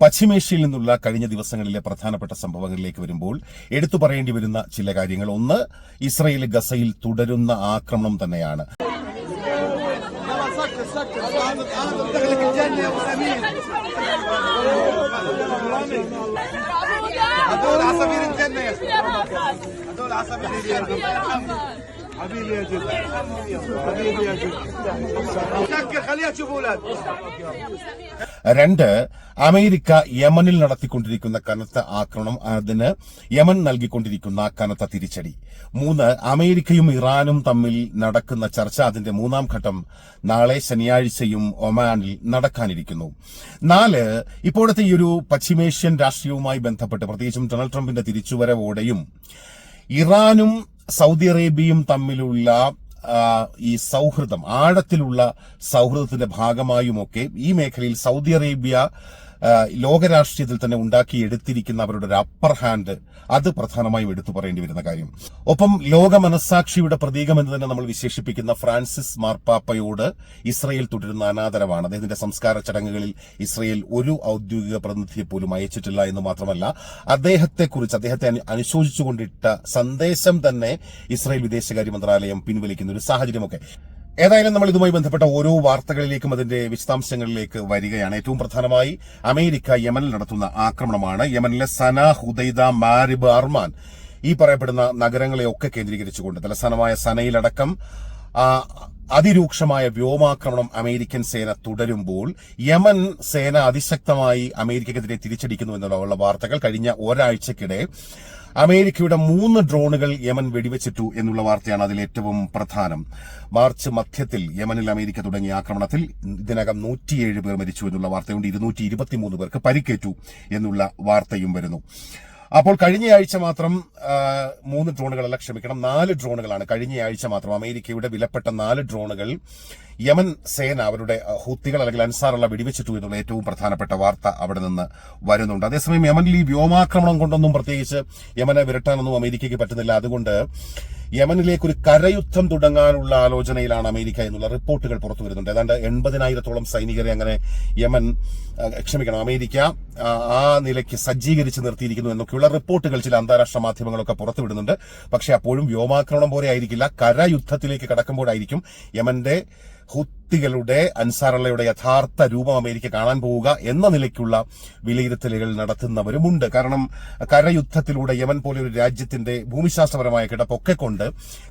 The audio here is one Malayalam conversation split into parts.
പശ്ചിമേഷ്യയിൽ നിന്നുള്ള കഴിഞ്ഞ ദിവസങ്ങളിലെ പ്രധാനപ്പെട്ട സംഭവങ്ങളിലേക്ക് വരുമ്പോൾ എടുത്തു പറയേണ്ടി വരുന്ന ചില കാര്യങ്ങൾ ഒന്ന് ഇസ്രയേൽ ഗസയിൽ തുടരുന്ന ആക്രമണം തന്നെയാണ് سكر سكر انا انا بفتح لك الجنه يا ابو سمير هدول عصافير الجنه يا اخي هدول عصافير الجنه حبيبي يا جد حبيبي يا جد سكر خليها تشوف اولاد രണ്ട് അമേരിക്ക യമനിൽ നടത്തിക്കൊണ്ടിരിക്കുന്ന കനത്ത ആക്രമണം അതിന് യമൻ നൽകിക്കൊണ്ടിരിക്കുന്ന കനത്ത തിരിച്ചടി മൂന്ന് അമേരിക്കയും ഇറാനും തമ്മിൽ നടക്കുന്ന ചർച്ച അതിന്റെ മൂന്നാം ഘട്ടം നാളെ ശനിയാഴ്ചയും ഒമാനിൽ നടക്കാനിരിക്കുന്നു നാല് ഇപ്പോഴത്തെ ഈ ഒരു പശ്ചിമേഷ്യൻ രാഷ്ട്രീയവുമായി ബന്ധപ്പെട്ട് പ്രത്യേകിച്ചും ഡൊണാൾഡ് ട്രംപിന്റെ തിരിച്ചുവരവോടെയും ഇറാനും സൗദി അറേബ്യയും തമ്മിലുള്ള ഈ സൗഹൃദം ആഴത്തിലുള്ള സൗഹൃദത്തിന്റെ ഭാഗമായുമൊക്കെ ഈ മേഖലയിൽ സൗദി അറേബ്യ ലോകരാഷ്ട്രീയത്തിൽ തന്നെ ഉണ്ടാക്കിയെടുത്തിരിക്കുന്ന അവരുടെ ഒരു അപ്പർ ഹാൻഡ് അത് പ്രധാനമായും എടുത്തു പറയേണ്ടി വരുന്ന കാര്യം. ഒപ്പം ലോക മനസാക്ഷിയുടെ പ്രതീകം എന്ന് തന്നെ നമ്മൾ വിശേഷിപ്പിക്കുന്ന ഫ്രാൻസിസ് മാർപ്പാപ്പയോട് ഇസ്രയേൽ തുടരുന്ന അനാദരവാണ്. അദ്ദേഹത്തിന്റെ സംസ്കാര ചടങ്ങുകളിൽ ഇസ്രയേൽ ഒരു ഔദ്യോഗിക പ്രതിനിധിയെ പോലും അയച്ചിട്ടില്ല എന്ന് മാത്രമല്ല അദ്ദേഹത്തെക്കുറിച്ച് അദ്ദേഹത്തെ അനു- അനുശോചിച്ചുകൊണ്ടിട്ട സന്ദേശം തന്നെ ഇസ്രയേൽ വിദേശകാര്യ മന്ത്രാലയം പിൻവലിക്കുന്ന ഒരു സാഹചര്യമൊക്കെ. ഏതായാലും നമ്മൾ ഇതുമായി ബന്ധപ്പെട്ട ഓരോ വാർത്തകളിലേക്കും അതിന്റെ വിശദാംശങ്ങളിലേക്ക് വരികയാണ്. ഏറ്റവും പ്രധാനമായി അമേരിക്ക യമനിൽ നടത്തുന്ന ആക്രമണമാണ്. യമനിലെ സന ഹുദൈദ മാരിബ് അർമാൻ ഈ പറയപ്പെടുന്ന നഗരങ്ങളെയൊക്കെ കേന്ദ്രീകരിച്ചുകൊണ്ട് തലസ്ഥാനമായ സനയിലടക്കം അതിരൂക്ഷമായ വ്യോമാക്രമണം അമേരിക്കൻ സേന തുടരുമ്പോൾ യമൻ സേന അതിശക്തമായി അമേരിക്കക്കെതിരെ തിരിച്ചടിക്കുന്നു എന്നുള്ള വാർത്തകൾ കഴിഞ്ഞ ഒരാഴ്ചക്കിടെ അമേരിക്കയുടെ മൂന്ന് ഡ്രോണുകൾ യമൻ വെടിവെച്ചിട്ടു എന്നുള്ള വാർത്തയാണ് അതിൽ ഏറ്റവും പ്രധാനം. മാർച്ച് മധ്യത്തിൽ യമനിൽ അമേരിക്ക തുടങ്ങിയ ആക്രമണത്തിൽ ഇതിനകം നൂറ്റിയേഴ് പേർ മരിച്ചു എന്നുള്ള വാർത്തയുണ്ട്. ഇരുന്നൂറ്റി ഇരുപത്തിമൂന്ന് പേർക്ക് പരിക്കേറ്റു എന്നുള്ള വാർത്തയും വരുന്നു. അപ്പോൾ കഴിഞ്ഞയാഴ്ച മാത്രം മൂന്ന് ഡ്രോണുകളല്ല ക്ഷമിക്കണം. നാല് ഡ്രോണുകളാണ്. കഴിഞ്ഞയാഴ്ച മാത്രം അമേരിക്കയുടെ വിലപ്പെട്ട നാല് ഡ്രോണുകൾ യമൻ സേന അവരുടെ ഹുത്തികൾ അല്ലെങ്കിൽ അൻസാറുള്ള വെടിവെച്ചിട്ടു എന്നുള്ള ഏറ്റവും പ്രധാനപ്പെട്ട വാർത്ത അവിടെ നിന്ന് വരുന്നുണ്ട്. അതേസമയം യമനിൽ ഈ വ്യോമാക്രമണം കൊണ്ടൊന്നും പ്രത്യേകിച്ച് യമനെ വിരട്ടാനൊന്നും അമേരിക്കയ്ക്ക് പറ്റുന്നില്ല. അതുകൊണ്ട് യമനിലേക്ക് ഒരു കരയുദ്ധം തുടങ്ങാനുള്ള ആലോചനയിലാണ് അമേരിക്ക എന്നുള്ള റിപ്പോർട്ടുകൾ പുറത്തു വരുന്നുണ്ട്. ഏതാണ്ട് എൺപതിനായിരത്തോളം സൈനികരെ അങ്ങനെ യമൻ ക്ഷമിക്കണം അമേരിക്ക ആ നിലയ്ക്ക് സജ്ജീകരിച്ച് നിർത്തിയിരിക്കുന്നു എന്നൊക്കെയുള്ള റിപ്പോർട്ടുകൾ ചില അന്താരാഷ്ട്ര മാധ്യമങ്ങളൊക്കെ പുറത്തുവിടുന്നുണ്ട് പക്ഷേ അപ്പോഴും വ്യോമാക്രമണം പോലെ ആയിരിക്കില്ല. കരയുദ്ധത്തിലേക്ക് കടക്കുമ്പോഴായിരിക്കും യമന്റെ ほっ ഹുത്തികളുടെ അൻസാറള്ളയുടെ യഥാർത്ഥ രൂപം അമേരിക്ക കാണാൻ പോവുക എന്ന നിലയ്ക്കുള്ള വിലയിരുത്തലുകൾ നടത്തുന്നവരുമുണ്ട്. കാരണം കരയുദ്ധത്തിലൂടെ യമൻ പോലെ രാജ്യത്തിന്റെ ഭൂമിശാസ്ത്രപരമായ കിടപ്പൊക്കെ കൊണ്ട്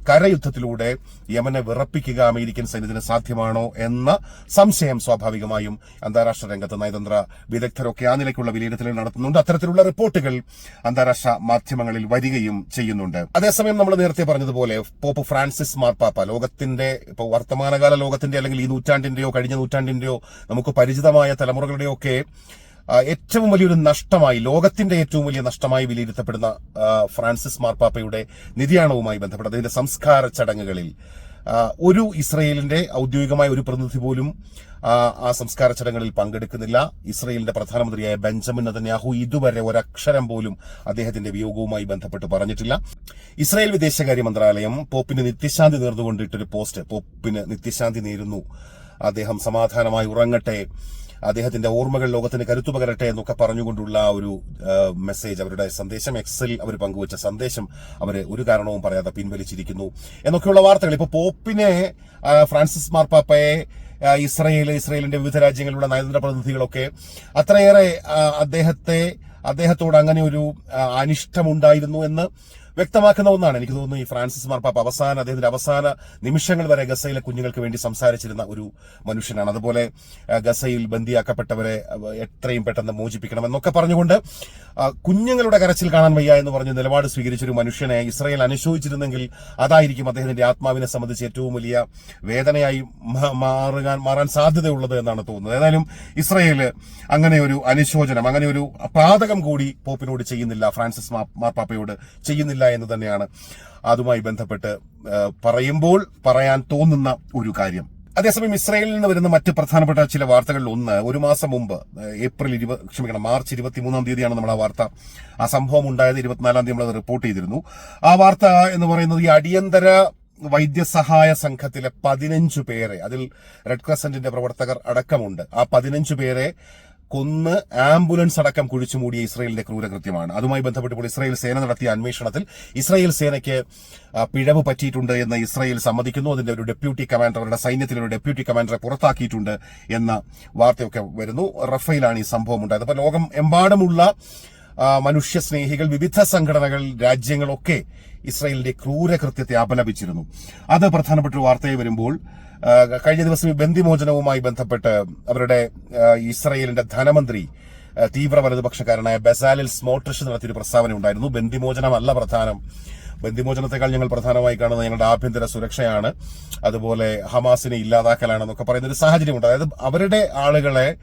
കരയുദ്ധത്തിലൂടെ യമനെ വിറപ്പിക്കുക അമേരിക്കൻ സൈന്യത്തിന് സാധ്യമാണോ എന്ന സംശയം സ്വാഭാവികമായും അന്താരാഷ്ട്ര രംഗത്ത് നയതന്ത്ര വിദഗ്ധരൊക്കെ ആ നിലയ്ക്കുള്ള വിലയിരുത്തലുകൾ നടത്തുന്നുണ്ട്. അത്തരത്തിലുള്ള റിപ്പോർട്ടുകൾ അന്താരാഷ്ട്ര മാധ്യമങ്ങളിൽ വരികയും ചെയ്യുന്നുണ്ട്. അതേസമയം നമ്മൾ നേരത്തെ പറഞ്ഞതുപോലെ പോപ്പ് ഫ്രാൻസിസ് മാർപ്പാപ്പ ലോകത്തിന്റെ ഇപ്പോൾ വർത്തമാനകാല ലോകത്തിന്റെ അല്ലെങ്കിൽ ഈ നൂറ്റാണ്ടിന്റെയോ കഴിഞ്ഞ നൂറ്റാണ്ടിന്റെയോ നമുക്ക് പരിചിതമായ തലമുറകളുടെയോ ഒക്കെ ഏറ്റവും വലിയൊരു നഷ്ടമായി ലോകത്തിന്റെ ഏറ്റവും വലിയ നഷ്ടമായി വിലയിരുത്തപ്പെടുന്ന ഫ്രാൻസിസ് മാർപ്പാപ്പയുടെ നിര്യാണവുമായി ബന്ധപ്പെട്ട് അതിന്റെ സംസ്കാര ചടങ്ങുകളിൽ ഒരു ഇസ്രയേലിന്റെ ഔദ്യോഗികമായ ഒരു പ്രതിനിധി പോലും ആ, സംസ്കാര ചടങ്ങുകളിൽ പങ്കെടുക്കുന്നില്ല. ഇസ്രയേലിന്റെ പ്രധാനമന്ത്രിയായ ബെഞ്ചമിൻ നതന്യാഹു ഇതുവരെ ഒരക്ഷരം പോലും അദ്ദേഹത്തിന്റെ വിയോഗവുമായി ബന്ധപ്പെട്ട് പറഞ്ഞിട്ടില്ല. ഇസ്രായേൽ വിദേശകാര്യ മന്ത്രാലയം പോപ്പിന് നിത്യശാന്തി നേർന്നുകൊണ്ടിട്ടൊരു പോസ്റ്റ്. പോപ്പിന് നിത്യശാന്തി നേരുന്നു. അദ്ദേഹം സമാധാനമായി ഉറങ്ങട്ടെ. അദ്ദേഹത്തിന്റെ ഓർമ്മകൾ ലോകത്തിന് കരുത്തു പകരട്ടെ എന്നൊക്കെ പറഞ്ഞുകൊണ്ടുള്ള ഒരു മെസ്സേജ് അവരുടെ സന്ദേശം എക്സിൽ അവർ പങ്കുവച്ച സന്ദേശം അവർ ഒരു കാരണവും പറയാതെ പിൻവലിച്ചിരിക്കുന്നു. എന്നൊക്കെയുള്ള വാർത്തകൾ. ഇപ്പൊ പോപ്പിനെ ഫ്രാൻസിസ് മാർപ്പാപ്പയെ ഇസ്രയേൽ ഇസ്രയേലിന്റെ വിവിധ രാജ്യങ്ങളിലുള്ള നയതന്ത്ര പ്രതിനിധികളൊക്കെ അത്രയേറെ അദ്ദേഹത്തെ അദ്ദേഹത്തോട് അങ്ങനെ ഒരു അനിഷ്ടമുണ്ടായിരുന്നു എന്ന് വ്യക്തമാക്കുന്ന ഒന്നാണ്. എനിക്ക് തോന്നുന്നു ഈ ഫ്രാൻസിസ് മാർപ്പാപ്പ അവസാന അദ്ദേഹത്തിന്റെ അവസാന നിമിഷങ്ങൾ വരെ ഗസയിലെ കുഞ്ഞുങ്ങൾക്ക് വേണ്ടി സംസാരിച്ചിരുന്ന ഒരു മനുഷ്യനാണ്. അതുപോലെ ഗസയിൽ ബന്ദിയാക്കപ്പെട്ടവരെ എത്രയും പെട്ടെന്ന് മോചിപ്പിക്കണം എന്നൊക്കെ പറഞ്ഞുകൊണ്ട് കുഞ്ഞുങ്ങളുടെ കരച്ചിൽ കാണാൻ വയ്യ എന്ന് പറഞ്ഞ് നിലപാട് സ്വീകരിച്ചൊരു മനുഷ്യനെ ഇസ്രയേൽ അനുശോചിച്ചിരുന്നെങ്കിൽ അതായിരിക്കും അദ്ദേഹത്തിന്റെ ആത്മാവിനെ സംബന്ധിച്ച് ഏറ്റവും വലിയ വേദനയായി മാറുകാൻ മാറാൻ സാധ്യതയുള്ളത് എന്നാണ് തോന്നുന്നത്. ഏതായാലും ഇസ്രയേൽ അങ്ങനെ ഒരു അനുശോചനം അങ്ങനെ ഒരു പാതകം കൂടി പോപ്പിനോട് ചെയ്യുന്നില്ല ഫ്രാൻസിസ് മാർപ്പാപ്പയോട് ചെയ്യുന്നില്ല എന്ന് തന്നെയാണ് അതുമായി ബന്ധപ്പെട്ട് പറയുമ്പോൾ പറയാൻ തോന്നുന്ന ഒരു കാര്യം. അതേസമയം ഇസ്രായേലിൽ നിന്ന് വരുന്ന മറ്റ് പ്രധാനപ്പെട്ട ചില വാർത്തകളിൽ ഒന്ന് ഒരു മാസം മുമ്പ് ഏപ്രിൽ ഇരുപത് ക്ഷമിക്കണം മാർച്ച് ഇരുപത്തിമൂന്നാം തീയതിയാണ് നമ്മൾ ആ വാർത്ത. ആ സംഭവം ഉണ്ടായത് ഇരുപത്തിനാലാം തീയതി നമ്മൾ റിപ്പോർട്ട് ചെയ്തിരുന്നു. ആ വാർത്ത എന്ന് പറയുന്നത് ഈ അടിയന്തര വൈദ്യസഹായ സംഘത്തിലെ പതിനഞ്ചു പേരെ അതിൽ റെഡ് ക്രസന്റിന്റെ പ്രവർത്തകർ അടക്കമുണ്ട്. ആ പതിനഞ്ചു പേരെ കൊന്ന് ആംബുലൻസ് അടക്കം കുഴിച്ചു മൂടിയ ഇസ്രയേലിന്റെ ക്രൂരകൃത്യമാണ്. അതുമായി ബന്ധപ്പെട്ട് ഇപ്പോൾ ഇസ്രായേൽ സേന നടത്തിയ അന്വേഷണത്തിൽ ഇസ്രയേൽ സേനയ്ക്ക് പിഴവ് പറ്റിയിട്ടുണ്ട് എന്ന് ഇസ്രയേൽ സമ്മതിക്കുന്നു. അതിന്റെ ഒരു ഡെപ്യൂട്ടി കമാൻഡർ അവരുടെ സൈന്യത്തിലെ ഒരു ഡെപ്യൂട്ടി കമാൻഡറെ പുറത്താക്കിയിട്ടുണ്ട് എന്ന വാർത്തയൊക്കെ വരുന്നു. റഫയിലാണ് ഈ സംഭവം ഉണ്ടായത് അപ്പോൾ ലോകം എമ്പാടുമുള്ള മനുഷ്യസ്നേഹികൾ വിവിധ സംഘടനകൾ രാജ്യങ്ങളൊക്കെ ഇസ്രായേലിന്റെ ക്രൂരകൃത്യത്തെ അപലപിച്ചിരുന്നു അത് പ്രധാനപ്പെട്ട ഒരു വാർത്തയായി വരുമ്പോൾ കഴിഞ്ഞ ദിവസം ഈ ബന്ദിമോചനവുമായി ബന്ധപ്പെട്ട് അവരുടെ ഇസ്രയേലിന്റെ ധനമന്ത്രി തീവ്ര വലതുപക്ഷക്കാരനായ ബസാലിൽ സ്മോട്രിഷ് നടത്തിയൊരു പ്രസ്താവന ഉണ്ടായിരുന്നു. ബന്ദിമോചനമല്ല പ്രധാനം. ബന്ദിമോചനത്തെക്കാൾ ഞങ്ങൾ പ്രധാനമായി കാണുന്നത് ഞങ്ങളുടെ ആഭ്യന്തര സുരക്ഷയാണ്. അതുപോലെ ഹമാസിനെ ഇല്ലാതാക്കലാണെന്നൊക്കെ പറയുന്ന ഒരു സാഹചര്യമുണ്ട്. അതായത് അവരുടെ ആളുകളെ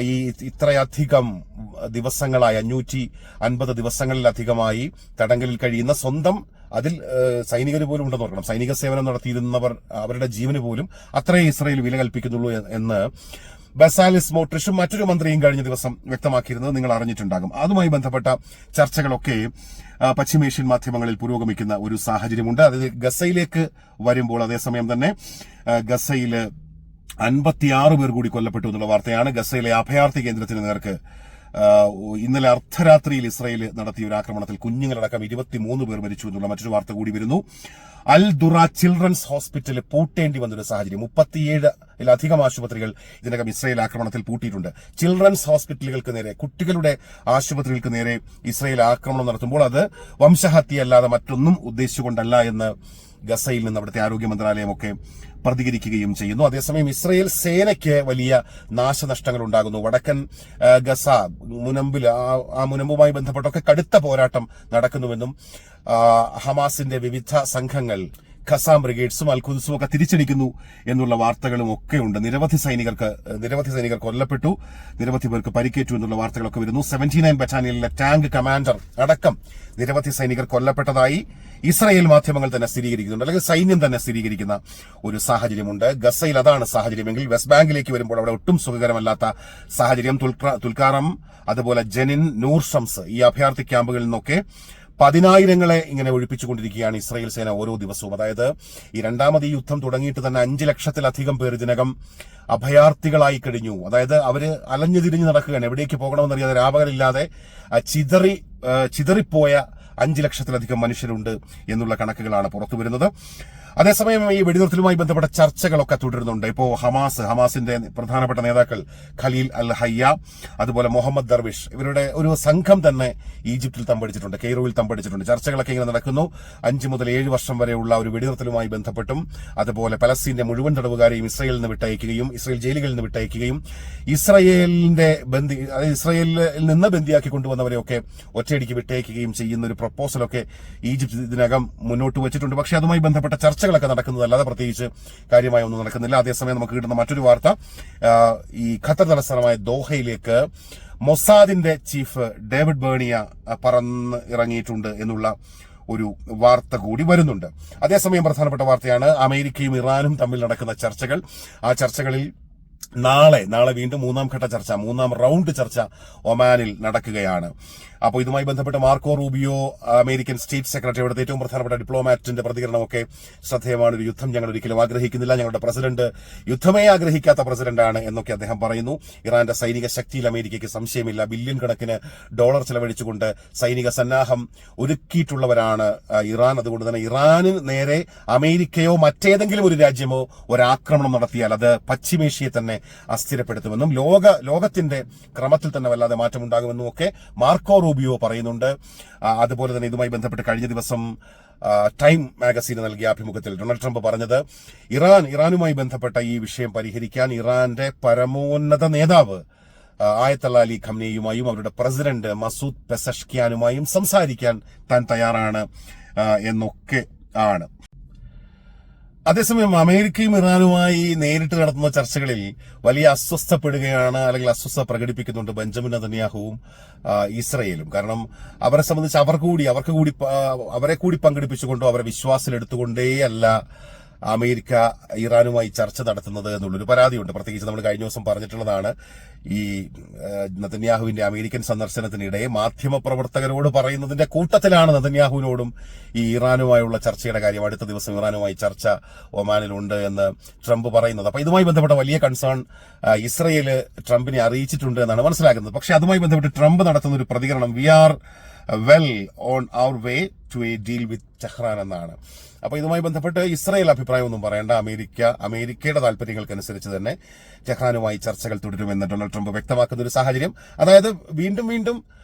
ഈ ഇത്രയധികം ദിവസങ്ങളായി അഞ്ഞൂറ്റി അൻപത് ദിവസങ്ങളിലധികമായി തടങ്കലിൽ കഴിയുന്ന സ്വന്തം അതിൽ സൈനികർ പോലും ഉണ്ടെന്ന് ഓർക്കണം. സൈനിക സേവനം നടത്തിയിരുന്നവർ അവരുടെ ജീവന് പോലും അത്രേ ഇസ്രയേൽ വില കൽപ്പിക്കുന്നുള്ളൂ എന്ന് ബസാലിസ് മോട്രിഷും മറ്റൊരു മന്ത്രിയും കഴിഞ്ഞ ദിവസം വ്യക്തമാക്കിയിരുന്നത് നിങ്ങൾ അറിഞ്ഞിട്ടുണ്ടാകും. അതുമായി ബന്ധപ്പെട്ട ചർച്ചകളൊക്കെ പശ്ചിമേഷ്യൻ മാധ്യമങ്ങളിൽ പുരോഗമിക്കുന്ന ഒരു സാഹചര്യമുണ്ട്. അത് ഗസയിലേക്ക് വരുമ്പോൾ അതേസമയം തന്നെ ഗസയിൽ അൻപത്തിയാറ് പേർ കൂടി കൊല്ലപ്പെട്ടു എന്നുള്ള വാർത്തയാണ് ഗസയിലെ അഭയാർത്ഥി കേന്ദ്രത്തിന് നേർക്ക് ഇന്നലെ അർദ്ധരാത്രിയിൽ ഇസ്രയേൽ നടത്തിയ ഒരു ആക്രമണത്തിൽ കുഞ്ഞുങ്ങളടക്കം ഇരുപത്തിമൂന്ന് പേർ മരിച്ചു എന്നുള്ള മറ്റൊരു വാർത്ത കൂടി വരുന്നു. അൽ ദുറ ചിൽഡ്രൻസ് ഹോസ്പിറ്റലിൽ പൂട്ടേണ്ടി വന്നൊരു സാഹചര്യം. മുപ്പത്തിയേഴിലധികം ആശുപത്രികൾ ഇതിനകം ഇസ്രയേൽ ആക്രമണത്തിൽ പൂട്ടിയിട്ടുണ്ട്. ചിൽഡ്രൻസ് ഹോസ്പിറ്റലുകൾക്ക് നേരെ കുട്ടികളുടെ ആശുപത്രികൾക്ക് നേരെ ഇസ്രയേൽ ആക്രമണം നടത്തുമ്പോൾ അത് വംശഹത്യയല്ലാതെ മറ്റൊന്നും ഉദ്ദേശിച്ചുകൊണ്ടല്ല എന്ന് ഗസയിൽ നിന്ന് അവിടുത്തെ ആരോഗ്യ മന്ത്രാലയമൊക്കെ പ്രതികരിക്കുകയും ചെയ്യുന്നു. അതേസമയം ഇസ്രയേൽ സേനയ്ക്ക് വലിയ നാശനഷ്ടങ്ങൾ ഉണ്ടാകുന്നു വടക്കൻ ഗസ മുനമ്പിൽ ആ- മുനമ്പുമായി ബന്ധപ്പെട്ടൊക്കെ കടുത്ത പോരാട്ടം നടക്കുന്നുവെന്നും ഹമാസിന്റെ വിവിധ സംഘങ്ങൾ ഖസാം ബ്രിഗേഡ്സും അൽഖുദ്സും ഒക്കെ തിരിച്ചടിക്കുന്നു എന്നുള്ള വാർത്തകളും ഒക്കെ ഉണ്ട് നിരവധി സൈനികർക്ക് നിരവധി സൈനികർ കൊല്ലപ്പെട്ടു. നിരവധി പേർക്ക് പരിക്കേറ്റു എന്നുള്ള വാർത്തകളൊക്കെ വരുന്നു. സെവന്റി നയൻ ബറ്റാലിയനിലെ ടാങ്ക് കമാൻഡർ അടക്കം നിരവധി സൈനികർ കൊല്ലപ്പെട്ടതായി ഇസ്രായേൽ മാധ്യമങ്ങൾ തന്നെ സ്ഥിരീകരിക്കുന്നുണ്ട് അല്ലെങ്കിൽ സൈന്യം തന്നെ സ്ഥിരീകരിക്കുന്ന ഒരു സാഹചര്യമുണ്ട്. ഗസയിൽ അതാണ് സാഹചര്യമെങ്കിൽ വെസ്റ്റ് ബാങ്കിലേക്ക് വരുമ്പോൾ അവിടെ ഒട്ടും സുഖകരമല്ലാത്ത സാഹചര്യം. തുൽക്കാറം അതുപോലെ ജനിൻ നൂർ ഷംസ് ഈ അഭയാർത്ഥി ക്യാമ്പുകളിൽ നിന്നൊക്കെ പതിനായിരങ്ങളെ ഇങ്ങനെ ഒഴിപ്പിച്ചുകൊണ്ടിരിക്കുകയാണ് ഇസ്രായേൽ സേന ഓരോ ദിവസവും. അതായത് ഈ രണ്ടാമത് ഈ യുദ്ധം തുടങ്ങിയിട്ട് തന്നെ അഞ്ച് ലക്ഷത്തിലധികം പേർ ഇതിനകം അഭയാർത്ഥികളായി കഴിഞ്ഞു. അതായത് അവർ അലഞ്ഞു തിരിഞ്ഞു നടക്കുകയാണ്. എവിടേക്ക് പോകണമെന്നറിയാതെ രാപകലില്ലാതെ ചിതറി ചിതറിപ്പോയ അഞ്ച് ലക്ഷത്തിലധികം മനുഷ്യരുണ്ട് എന്നുള്ള കണക്കുകളാണ് പുറത്തു വരുന്നത് അതേസമയം ഈ വെടിനിർത്തലുമായി ബന്ധപ്പെട്ട ചർച്ചകളൊക്കെ തുടരുന്നുണ്ട്. ഇപ്പോ ഹമാസ് ഹമാസിന്റെ പ്രധാനപ്പെട്ട നേതാക്കൾ ഖലീൽ അൽ ഹയ്യ അതുപോലെ മുഹമ്മദ് ദർവിഷ് ഇവരുടെ ഒരു സംഘം തന്നെ ഈജിപ്തിൽ തമ്പടിച്ചിട്ടുണ്ട് കെയ്റോയിൽ തമ്പടിച്ചിട്ടുണ്ട്. ചർച്ചകളൊക്കെ ഇങ്ങനെ നടക്കുന്നു. അഞ്ച് മുതൽ ഏഴ് വർഷം വരെയുള്ള ഒരു വെടിനിർത്തലുമായി ബന്ധപ്പെട്ടും അതുപോലെ പലസ്തീന്റെ മുഴുവൻ തടവുകാരെയും ഇസ്രയേലിൽ നിന്ന് വിട്ടയക്കുകയും ഇസ്രയേൽ ജയിലുകളിൽ നിന്ന് വിട്ടയക്കുകയും ഇസ്രയേലിന്റെ ബന്ധി ഇസ്രയേലിൽ നിന്ന് ബന്ദിയാക്കി കൊണ്ടുവന്നവരെയൊക്കെ ഒറ്റയടിക്ക് വിട്ടയക്കുകയും ചെയ്യുന്ന ഒരു പ്രപ്പോസലൊക്കെ ഈജിപ്ത് ഇതിനകം മുന്നോട്ട് വെച്ചിട്ടുണ്ട്. പക്ഷേ അതുമായി ബന്ധപ്പെട്ട ചർച്ചകളൊക്കെ നടക്കുന്നതല്ലാതെ പ്രത്യേകിച്ച് കാര്യമായി ഒന്നും നടക്കുന്നില്ല. അതേസമയം നമുക്ക് കിട്ടുന്ന മറ്റൊരു വാർത്ത ഈ ഖത്തർ തലസ്ഥാനമായ ദോഹയിലേക്ക് മൊസാദിന്റെ ചീഫ് ഡേവിഡ് ബേണിയ പറന്ന് ഇറങ്ങിയിട്ടുണ്ട് എന്നുള്ള ഒരു വാർത്ത കൂടി വരുന്നുണ്ട്. അതേസമയം പ്രധാനപ്പെട്ട വാർത്തയാണ് അമേരിക്കയും ഇറാനും തമ്മിൽ നടക്കുന്ന ചർച്ചകൾ. ആ ചർച്ചകളിൽ നാളെ നാളെ വീണ്ടും മൂന്നാം ഘട്ട ചർച്ച മൂന്നാം റൗണ്ട് ചർച്ച ഒമാനിൽ നടക്കുകയാണ്. അപ്പോൾ ഇതുമായി ബന്ധപ്പെട്ട് Marco Rubio American state secretary അവിടുത്തെ ഏറ്റവും പ്രധാനപ്പെട്ട ഡിപ്ലോമാറ്റിന്റെ പ്രതികരണമൊക്കെ ശ്രദ്ധേയമാണ്. ഒരു യുദ്ധം ഞങ്ങൾ ഒരിക്കലും ആഗ്രഹിക്കുന്നില്ല. ഞങ്ങളുടെ പ്രസിഡന്റ് യുദ്ധമേ ആഗ്രഹിക്കാത്ത പ്രസിഡന്റാണ് എന്നൊക്കെ അദ്ദേഹം പറയുന്നു. ഇറാന്റെ സൈനിക ശക്തിയിൽ അമേരിക്കയ്ക്ക് സംശയമില്ല. ബില്യൺ കണക്കിന് ഡോളർ ചെലവഴിച്ചുകൊണ്ട് സൈനിക സന്നാഹം ഒരുക്കിയിട്ടുള്ളവരാണ് ഇറാൻ. അതുകൊണ്ട് തന്നെ ഇറാനിന് നേരെ അമേരിക്കയോ മറ്റേതെങ്കിലും ഒരു രാജ്യമോ ഒരാക്രമണം നടത്തിയാൽ അത് പശ്ചിമേഷ്യയെ തന്നെ അസ്ഥിരപ്പെടുത്തുമെന്നും ലോക ലോകത്തിന്റെ ക്രമത്തിൽ തന്നെ വല്ലാതെ മാറ്റമുണ്ടാകുമെന്നും ഒക്കെ മാർക്കോ റൂബിയോ പറയുന്നുണ്ട്. അതുപോലെ തന്നെ ഇതുമായി ബന്ധപ്പെട്ട് കഴിഞ്ഞ ദിവസം ടൈം മാഗസീന് നൽകിയ അഭിമുഖത്തിൽ ഡൊണാൾഡ് ട്രംപ് പറഞ്ഞത് ഇറാൻ ഇറാനുമായി ബന്ധപ്പെട്ട ഈ വിഷയം പരിഹരിക്കാൻ ഇറാന്റെ പരമോന്നത നേതാവ് ആയത്തല്ല അലി ഖംനയുമായും അവരുടെ പ്രസിഡന്റ് മസൂദ് പെസഷ്കിയാനുമായും സംസാരിക്കാൻ താൻ തയ്യാറാണ് എന്നൊക്കെ ആണ്. അതേസമയം അമേരിക്കയും ഇറാനുമായി നേരിട്ട് നടത്തുന്ന ചർച്ചകളിൽ വലിയ അസ്വസ്ഥപ്പെടുകയാണ് അല്ലെങ്കിൽ അസ്വസ്ഥ പ്രകടിപ്പിക്കുന്നുണ്ട് ബെഞ്ചമിൻ നതന്യാഹുവും ആ, ഇസ്രയേലും. കാരണം അവരെ സംബന്ധിച്ച് അവർ കൂടി അവർക്ക് കൂടി അവരെ കൂടി പങ്കെടുപ്പിച്ചുകൊണ്ടോ അവരെ വിശ്വാസത്തിലെടുത്തുകൊണ്ടേയല്ല അമേരിക്ക ഇറാനുമായി ചർച്ച നടത്തുന്നത് എന്നുള്ളൊരു പരാതിയുണ്ട്. പ്രത്യേകിച്ച് നമ്മൾ കഴിഞ്ഞ ദിവസം പറഞ്ഞിട്ടുള്ളതാണ് ഈ നതന്യാഹുവിന്റെ അമേരിക്കൻ സന്ദർശനത്തിനിടെ മാധ്യമപ്രവർത്തകരോട് പറയുന്നതിന്റെ കൂട്ടത്തിലാണ് നതന്യാഹുവിനോടും ഈ ഇറാനുമായുള്ള ചർച്ചയുടെ കാര്യം. അടുത്ത ദിവസം ഇറാനുമായി ചർച്ച ഒമാനിലുണ്ട് എന്ന് ട്രംപ് പറയുന്നത്. അപ്പൊ ഇതുമായി ബന്ധപ്പെട്ട വലിയ കൺസേൺ ഇസ്രയേൽ ട്രംപിനെ അറിയിച്ചിട്ടുണ്ട് എന്നാണ് മനസ്സിലാക്കുന്നത് പക്ഷെ അതുമായി ബന്ധപ്പെട്ട് ട്രംപ് നടത്തുന്ന ഒരു പ്രതികരണം we are well on our way to a deal with Tehran എന്നാണ്. അപ്പൊ ഇതുമായി ബന്ധപ്പെട്ട് ഇസ്രായേൽ അഭിപ്രായമൊന്നും പറയേണ്ട. അമേരിക്ക അമേരിക്കയുടെ താല്പര്യങ്ങൾക്കനുസരിച്ച് തന്നെ ടെഹ്റാനുമായി ചർച്ചകൾ തുടരുമെന്ന് ഡൊണാൾഡ് ട്രംപ് വ്യക്തമാക്കുന്ന ഒരു സാഹചര്യം. അതായത് വീണ്ടും വീണ്ടും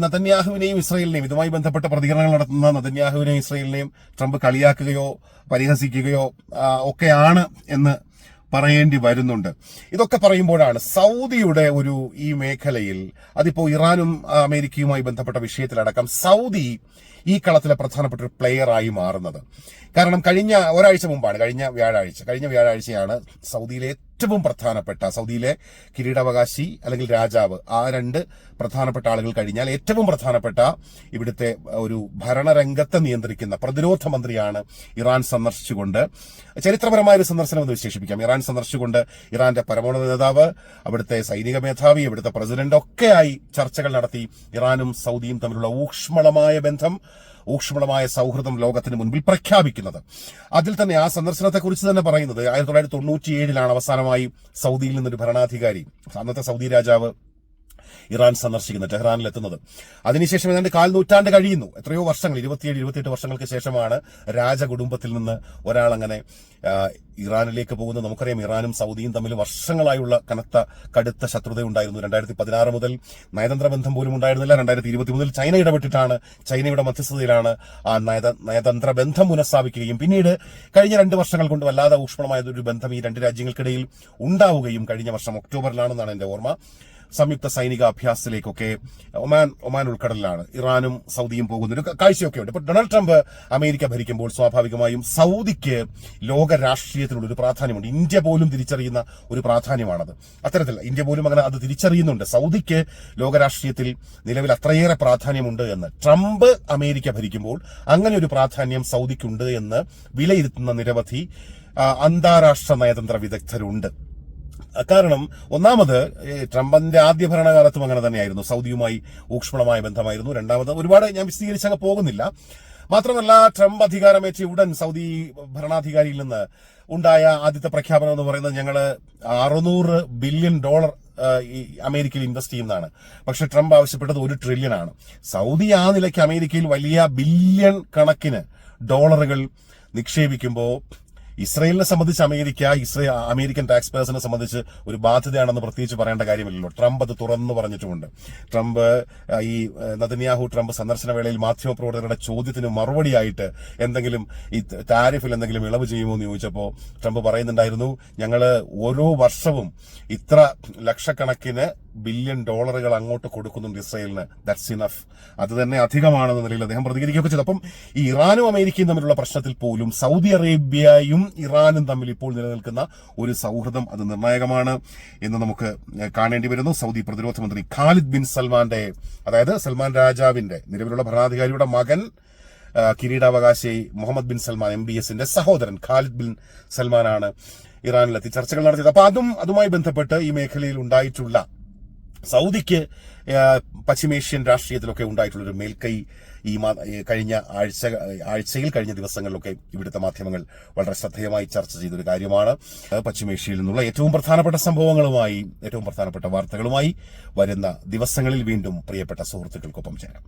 നതന്യാഹുവിനെയും ഇസ്രയേലിനെയും ഇതുമായി ബന്ധപ്പെട്ട പ്രതികരണങ്ങൾ നടത്തുന്ന നതന്യാഹുവിനെയും ഇസ്രയേലിനെയും ട്രംപ് കളിയാക്കുകയോ പരിഹസിക്കുകയോ ഒക്കെയാണ് എന്ന് പറയേണ്ടി വരുന്നുണ്ട്. ഇതൊക്കെ പറയുമ്പോഴാണ് സൗദിയുടെ ഒരു ഈ മേഖലയിൽ അതിപ്പോ ഇറാനും അമേരിക്കയുമായി ബന്ധപ്പെട്ട വിഷയത്തിലടക്കം സൗദി ഈ കളത്തിലെ പ്രധാനപ്പെട്ട ഒരു പ്ലെയറായി മാറുന്നത്. കാരണം കഴിഞ്ഞ ഒരാഴ്ച മുമ്പാണ് കഴിഞ്ഞ വ്യാഴാഴ്ച കഴിഞ്ഞ വ്യാഴാഴ്ചയാണ് സൗദിയിലെ ഏറ്റവും പ്രധാനപ്പെട്ട സൗദിയിലെ കിരീടാവകാശി അല്ലെങ്കിൽ രാജാവ് ആ രണ്ട് പ്രധാനപ്പെട്ട ആളുകൾ കഴിഞ്ഞാൽ ഏറ്റവും പ്രധാനപ്പെട്ട ഇവിടുത്തെ ഒരു ഭരണരംഗത്തെ നിയന്ത്രിക്കുന്ന പ്രതിരോധ മന്ത്രിയാണ് ഇറാൻ സന്ദർശിച്ചുകൊണ്ട്. ചരിത്രപരമായ ഒരു സന്ദർശനം എന്ന് വിശേഷിപ്പിക്കാം. ഇറാൻ സന്ദർശിച്ചുകൊണ്ട് ഇറാന്റെ പരമോന്നത നേതാവ് അവിടുത്തെ സൈനിക മേധാവി ഇവിടുത്തെ പ്രസിഡന്റ് ഒക്കെയായി ചർച്ചകൾ നടത്തി ഇറാനും സൗദിയും തമ്മിലുള്ള ഊഷ്മളമായ ബന്ധം ഊഷ്മളമായ സൗഹൃദം ലോകത്തിന് മുൻപിൽ പ്രഖ്യാപിക്കുന്നത്. അതിൽ തന്നെ ആ സന്ദർശനത്തെക്കുറിച്ച് തന്നെ പറയുന്നത് ആയിരത്തി തൊള്ളായിരത്തി തൊണ്ണൂറ്റിയേഴിലാണ് അവസാനമായി സൗദിയിൽ നിന്നൊരു ഭരണാധികാരി അന്നത്തെ സൗദി രാജാവ് ഇറാൻ സന്ദർശിക്കുന്നത് ടെഹ്റാനിൽ എത്തുന്നത്. അതിനുശേഷം ഏതാണ്ട് കാൽ നൂറ്റാണ്ട് കഴിയുന്നു. എത്രയോ വർഷങ്ങൾ ഇരുപത്തിയേഴ് ഇരുപത്തിയെട്ട് വർഷങ്ങൾക്ക് ശേഷമാണ് രാജകുടുംബത്തിൽ നിന്ന് ഒരാൾ അങ്ങനെ ഇറാനിലേക്ക് പോകുന്നത്. നമുക്കറിയാം ഇറാനും സൗദിയും തമ്മിൽ വർഷങ്ങളായുള്ള കനത്ത കടുത്ത ശത്രുത ഉണ്ടായിരുന്നു രണ്ടായിരത്തി പതിനാറ് മുതൽ നയതന്ത്ര ബന്ധം പോലും ഉണ്ടായിരുന്നില്ല. രണ്ടായിരത്തി ഇരുപത്തി മുതൽ ചൈന ഇടപെട്ടിട്ടാണ് ചൈനയുടെ മധ്യസ്ഥതയിലാണ് ആ നയത നയതന്ത്ര ബന്ധം പുനഃസ്ഥാപിക്കുകയും. പിന്നീട് കഴിഞ്ഞ രണ്ട് വർഷങ്ങൾ കൊണ്ട് വല്ലാതെ ഊഷ്മളമായ ഒരു ബന്ധം ഈ രണ്ട് രാജ്യങ്ങൾക്കിടയിൽ ഉണ്ടാവുകയും കഴിഞ്ഞ വർഷം ഒക്ടോബറിലാണെന്നാണ് എന്റെ ഓർമ്മ. സംയുക്ത സൈനിക അഭ്യാസത്തിലേക്കൊക്കെ ഒമാൻ ഒമാൻ ഉൾക്കടലിലാണ്. ഇറാനും സൗദിയും പോകുന്ന ഒരു കാഴ്ചയൊക്കെ ഉണ്ട് ഇപ്പൊ ഡൊണാൾഡ് ട്രംപ് അമേരിക്ക ഭരിക്കുമ്പോൾ സ്വാഭാവികമായും സൗദിക്ക് ലോക രാഷ്ട്രീയത്തിനുള്ള ഒരു പ്രാധാന്യമുണ്ട്. ഇന്ത്യ പോലും തിരിച്ചറിയുന്ന ഒരു പ്രാധാന്യമാണത്. അത്തരത്തിൽ ഇന്ത്യ പോലും അങ്ങനെ അത് തിരിച്ചറിയുന്നുണ്ട്. സൗദിക്ക് ലോക രാഷ്ട്രീയത്തിൽ നിലവിൽ അത്രയേറെ പ്രാധാന്യമുണ്ട് എന്ന്. ട്രംപ് അമേരിക്ക ഭരിക്കുമ്പോൾ അങ്ങനെ ഒരു പ്രാധാന്യം സൗദിക്കുണ്ട് എന്ന് വിലയിരുത്തുന്ന നിരവധി അന്താരാഷ്ട്ര നയതന്ത്ര വിദഗ്ധരുണ്ട്. കാരണം ഒന്നാമത് ട്രംപിന്റെ ആദ്യ ഭരണകാലത്തും അങ്ങനെ തന്നെയായിരുന്നു. സൗദിയുമായി ഊക്ഷ്മളമായ ബന്ധമായിരുന്നു. രണ്ടാമത് ഒരുപാട് ഞാൻ വിശദീകരിച്ചങ്ങ് പോകുന്നില്ല. മാത്രമല്ല ട്രംപ് അധികാരമേറ്റ ഉടൻ സൗദി ഭരണാധികാരിയിൽ നിന്ന് ഉണ്ടായ ആദ്യത്തെ പ്രഖ്യാപനം എന്ന് പറയുന്നത് ഞങ്ങൾ അറുന്നൂറ് ബില്യൺ ഡോളർ അമേരിക്കയിൽ ഇൻവെസ്റ്റ് ചെയ്യുന്നതാണ്. പക്ഷെ ട്രംപ് ആവശ്യപ്പെട്ടത് ഒരു ട്രില്യൺ ആണ് സൗദി ആ നിലയ്ക്ക് അമേരിക്കയിൽ വലിയ ബില്യൺ കണക്കിന് ഡോളറുകൾ നിക്ഷേപിക്കുമ്പോൾ ഇസ്രയേലിനെ സംബന്ധിച്ച് അമേരിക്ക ഇസ്രേ അമേരിക്കൻ ടാക്സ് പേഴ്സിനെ സംബന്ധിച്ച് ഒരു ബാധ്യതയാണെന്ന് പ്രത്യേകിച്ച് പറയേണ്ട കാര്യമില്ലല്ലോ. ട്രംപ് അത് തുറന്നു പറഞ്ഞിട്ടുമുണ്ട്. ട്രംപ് ഈ നദന്യാഹു ട്രംപ് സന്ദർശന വേളയിൽ മാധ്യമപ്രവർത്തകരുടെ ചോദ്യത്തിന് മറുപടിയായിട്ട് എന്തെങ്കിലും ഈ താരിഫിൽ എന്തെങ്കിലും ഇളവ് ചെയ്യുമോ എന്ന് ചോദിച്ചപ്പോൾ ട്രംപ് പറയുന്നുണ്ടായിരുന്നു ഞങ്ങൾ ഓരോ വർഷവും ഇത്ര ലക്ഷക്കണക്കിന് ബില്യൺ ഡോളറുകൾ അങ്ങോട്ട് കൊടുക്കുന്നുണ്ട് ഇസ്രയേലിന്. ദാറ്റ്സ് ഇനഫ് അത് തന്നെ അധികമാണെന്ന നിലയിൽ അദ്ദേഹം പ്രതികരിക്കുകയൊക്കെ ചെയ്തു. അപ്പം ഈ ഇറാനും അമേരിക്കയും തമ്മിലുള്ള പ്രശ്നത്തിൽ പോലും സൗദി അറേബ്യയും ഇറാനും തമ്മിൽ ഇപ്പോൾ നിലനിൽക്കുന്ന ഒരു സൗഹൃദം അത് നിർണായകമാണ് എന്ന് നമുക്ക് കാണേണ്ടി വരുന്നു. സൗദി പ്രതിരോധ മന്ത്രി ഖാലിദ് ബിൻ സൽമാന്റെ അതായത് സൽമാൻ രാജാവിന്റെ നിലവിലുള്ള ഭരണാധികാരിയുടെ മകൻ കിരീടാവകാശി Mohammed bin Salman M B എസിന്റെ സഹോദരൻ ഖാലിദ് ബിൻ സൽമാനാണ് ഇറാനിലെത്തി ചർച്ചകൾ നടത്തിയത്. അപ്പൊ അതും അതുമായി ബന്ധപ്പെട്ട് ഈ മേഖലയിൽ ഉണ്ടായിട്ടുള്ള സൗദിക്ക് പശ്ചിമേഷ്യൻ രാഷ്ട്രീയത്തിലൊക്കെ ഉണ്ടായിട്ടുള്ളൊരു മേൽക്കൈ ഈ കഴിഞ്ഞ ആഴ്ച ആഴ്ചയിൽ കഴിഞ്ഞ ദിവസങ്ങളിലൊക്കെ ഇവിടുത്തെ മാധ്യമങ്ങൾ വളരെ ശ്രദ്ധേയമായി ചർച്ച ചെയ്തൊരു കാര്യമാണ്. പശ്ചിമേഷ്യയിൽ നിന്നുള്ള ഏറ്റവും പ്രധാനപ്പെട്ട സംഭവങ്ങളുമായി ഏറ്റവും പ്രധാനപ്പെട്ട വാർത്തകളുമായി വരുന്ന ദിവസങ്ങളിൽ വീണ്ടും പ്രിയപ്പെട്ട സുഹൃത്തുക്കൾക്കൊപ്പം ചേരാം.